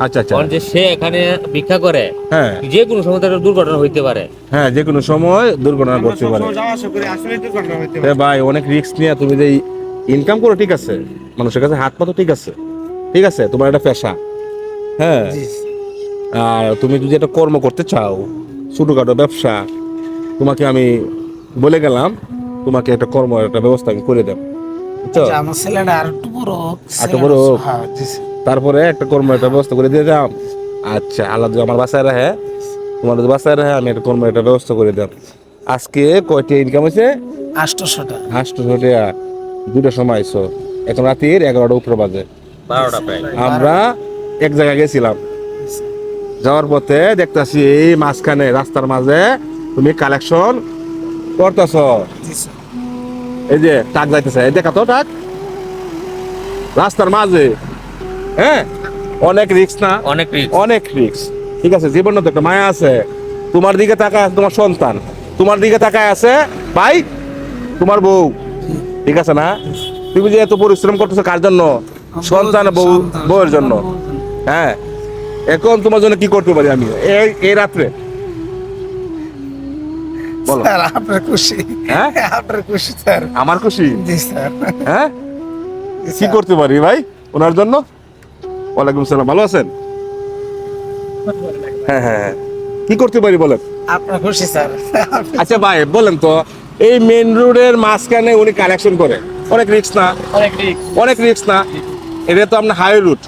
আচ্ছা আচ্ছা। কারণ যে সে এখানে ভিক্ষা করে হ্যাঁ। যে কোনো সময় তার দুর্ঘটনা হইতে পারে। হ্যাঁ যে কোনো সময় দুর্ঘটনা ঘটতে পারে। এ ভাই অনেক রিস্ক নিয়ে তুমি যে ইনকাম করো ঠিক আছে? মানুষের কাছে হাত পা তো ঠিক আছে। ঠিক আছে তোমার একটা পেশা। হ্যাঁ? আর তুমি যদি একটা কর্ম করতে চাও ছোটখাটো ব্যবসা তোমাকে আমি বলে গেলাম তোমাকে একটা কর্ম একটা ব্যবস্থা আমি করে দেব। বুঝছ? আচ্ছা, আমার ছেলেটা আর একটু বড় হোক, একটু বড় হ্যাঁ। তারপরে একটা কর্ম একটা ব্যবস্থা করে দিয়ে দাম আচ্ছা আল্লাহ যদি আমার বাসায় রাখে তোমার যদি বাসায় রাখে আমি একটা কর্ম একটা ব্যবস্থা করে দেব। আজকে কয়টি ইনকাম হয়েছে? আটশোশোটা আটশো টাকা। দুটার সময় আইসো এখন রাতের এগারোটা উপরে বাজে। বারোটা আমরা এক জায়গায় গেছিলাম। যাওয়ার পথে দেখতাছি এই মাঝখানে রাস্তার মাঝে তুমি কালেকশন করতেছ। এই যে টাক যাইতেছে। এই দেখা তো টাক। রাস্তার মাঝে হ্যাঁ? অনেক রিক্স না? অনেক risk। অনেক রিক্স ঠিক আছে জীবনে তো একটা মায়া আছে। তোমার দিকে তাকায় আছে তোমার সন্তান। তোমার দিকে তাকায় আছে ভাই তোমার বউ। ঠিক আছে না? তুমি যে এত পরিশ্রম করতেছো কার জন্য? সন্তান বউ বউয়ের জন্য। হ্যাঁ? এখন তোমার জন্য কি করতে পারি আমি? এই এই রাত্রে। বলো। স্যার, আপনার খুশি। হ্যাঁ? আপনার খুশি স্যার। আমার খুশি? জি স্যার। হ্যাঁ? কি করতে পারি ভাই ওনার জন্য? ওয়ালাইকুম সালাম ভালো আছেন? হ্যাঁ হ্যাঁ হ্যাঁ। কি করতে পারি বলেন? আপনার খুশি স্যার। আচ্ছা ভাই বলেন তো এই মেন রোডের মাঝখানে উনি কালেকশন করে। অনেক রিক্স না? অনেক রিক অনেক রিক্স না? এটা তো আপনার হাই রুট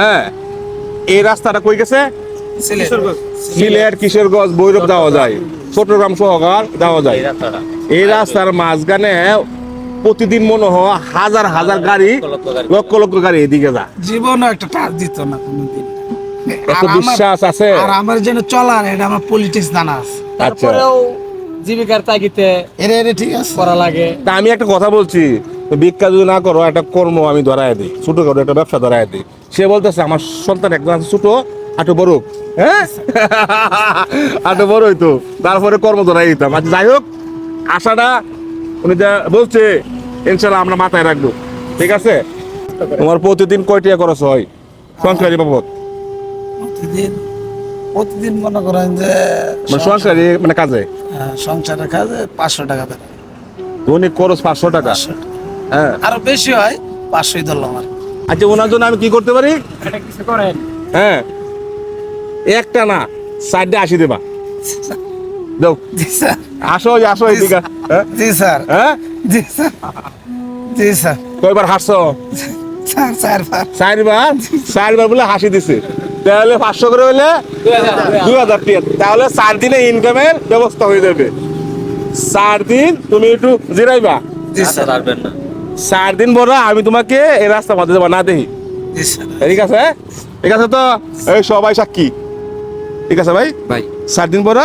হ্যাঁ। এই রাস্তাটা কই গেছে? সিলেট কিশোরগঞ্জ বৈরব যাওয়া যায়। চট্টগ্রাম সহকার যাওয়া যায়। এই রাস্তার মাঝখানে প্রতিদিন মনে হয় হাজার হাজার গাড়ি লক্ষ লক্ষ গাড়ি। এদিকে যা জীবনও একটা টাচ দিত না কোনোদিন। এত বিশ্বাস আছে? আর আমার যেন চলার এটা আমার পলিটিক্স জানা আছে। আচ্ছা। তারপরেও জীবিকার তাগিতে এরে এরে ঠিক আছে। করা লাগে। তা আমি একটা কথা বলছি ভিক্ষা যদি না করো একটা কর্ম আমি ধরাই দিই ছোট করে একটা ব্যবসা ধরাই দিই। সে বলতেছে আমার সন্তান একজন আছে ছোট আটো বড় হ্যাঁ? আটো বড় হইতো তারপরে কর্ম ধরাই দিতাম। আচ্ছা যাই হোক আশাটা উনি যা বলছে ইনশাল্লাহ আমরা মাথায় রাখব। ঠিক আছে? তোমার প্রতিদিন কয়টিয়া খরচ হয় সংসারী বাবদ? প্রতিদিন প্রতিদিন মনে করেন যে মানে সংসারী মানে কাজে? হ্যাঁ, সংসারের কাজে পাঁচশো টাকা দেয়। দৈনিক খরচ পাঁচশো টাকা? হ্যাঁ। আরও বেশি হয় পাঁচশোই ধরলাম আর আচ্ছা ওনার জন্য আমি কি করতে পারি? হ্যাঁ। একটা না সাইডে আসি দেবা। স্যার। আসো আসো এদিকে? জি স্যার। হ্যাঁ? জি স্যার। জি স্যার। কয়বার হাসছো স্যার স্যার স্যার চারবার? চারবার বলে হাসি দিছে। তাহলে পাঁচশো করে হইলে দুই হাজার টাকা। তাহলে চার দিনে ইনকামের ব্যবস্থা হয়ে যাবে। চার দিন তুমি একটু জিরাইবা। জি স্যার। পারবেন না। চার দিন বড় আমি তোমাকে এই রাস্তা মাঝে যাব না দেখি। ঠিক আছে? ঠিক আছে তো? এই সবাই সাক্ষী। ঠিক আছে ভাই? ভাই। চার দিন পরে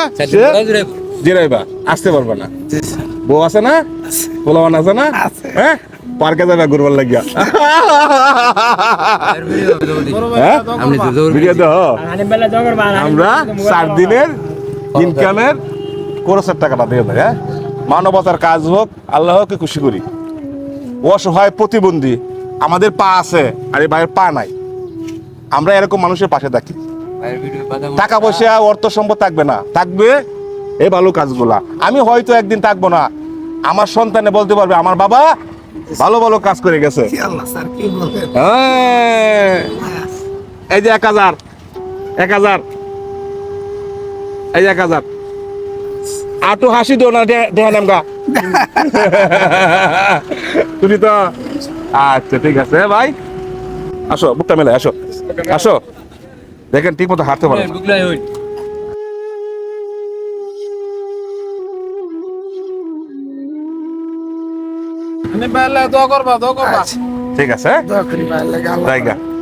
জিরাইবা। আসতে পারবে না। জি স্যার। বউ আছে না? পোলাওয়ান আছে না? আছে। হ্যাঁ? পার্কে যাবে ঘুরবার লাগিয়া। হ্যাঁ? আমরা চার দিনের ইনকামের খরচের টাকাটা দিয়ে দেয় হ্যাঁ? মানবতার কাজ হোক আল্লাহকে খুশি করি। অসহায় প্রতিবন্ধী আমাদের পা আছে আর এই ভাইয়ের পা নাই। আমরা এরকম মানুষের পাশে থাকি। টাকা পয়সা অর্থ সম্পদ থাকবে না। থাকবে এই ভালো কাজগুলা। আমি হয়তো একদিন থাকব না। আমার সন্তানে বলতে পারবে আমার বাবা ভালো ভালো কাজ করে গেছে। কি আল্লাহ স্যার কি বলেন হ্যাঁ। এই যে এক হাজার এক হাজার। এই যে এক হাজার। আটু হাসি দো না দেহা নামগা তুমি তো। আচ্ছা ঠিক আছে ভাই। আসো বুকটা মেলে আসো। আসো। দেখেন ঠিক মতো হাঁটতে পারো ঠিক আছে দোয়া করি ভাই লাগে